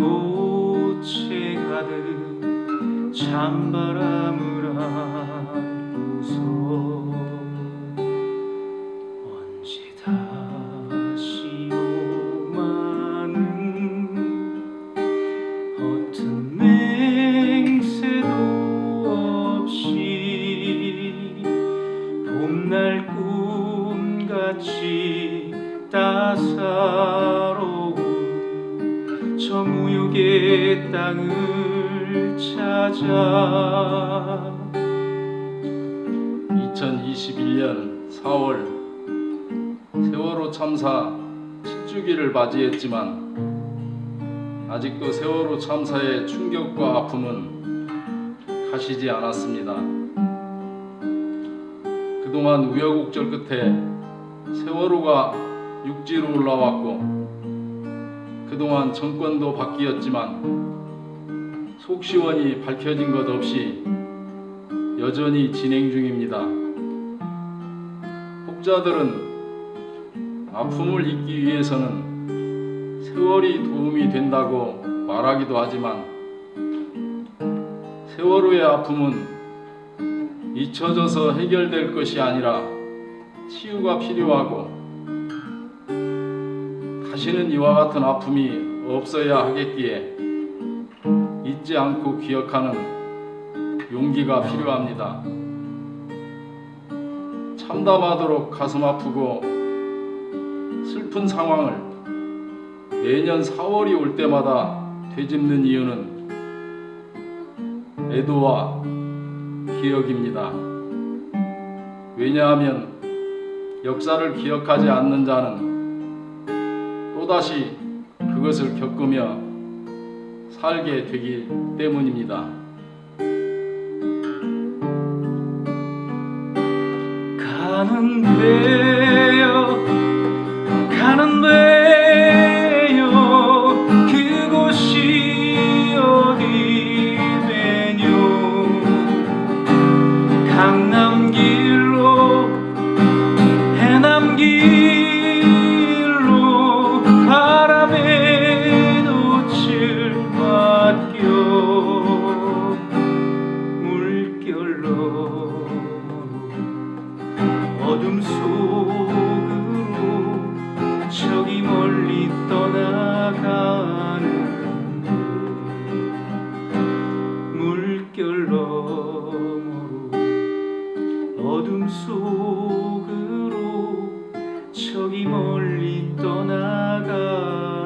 도체 가득 찬바람을 안고서 언제 다시 오마는 어떤 맹세도 없이 봄날 꿈같이 따사 무역의 땅을 찾아 2021년 4월 세월호 참사 7주기를 맞이했지만 아직도 세월호 참사의 충격과 아픔은 가시지 않았습니다. 그동안 우여곡절 끝에 세월호가 육지로 올라왔고 그동안 정권도 바뀌었지만 속 시원히 밝혀진 것 없이 여전히 진행 중입니다. 혹자들은 아픔을 잊기 위해서는 세월이 도움이 된다고 말하기도 하지만 세월호의 아픔은 잊혀져서 해결될 것이 아니라 치유가 필요하고 다시는 이와 같은 아픔이 없어야 하겠기에 잊지 않고 기억하는 용기가 필요합니다. 참담하도록 가슴 아프고 슬픈 상황을 매년 4월이 올 때마다 되짚는 이유는 애도와 기억입니다. 왜냐하면 역사를 기억하지 않는 자는 또다시 그것을 겪으며 살게 되기 때문입니다. 가는데 물결 너머로 어둠 속으로 저기 멀리 떠나가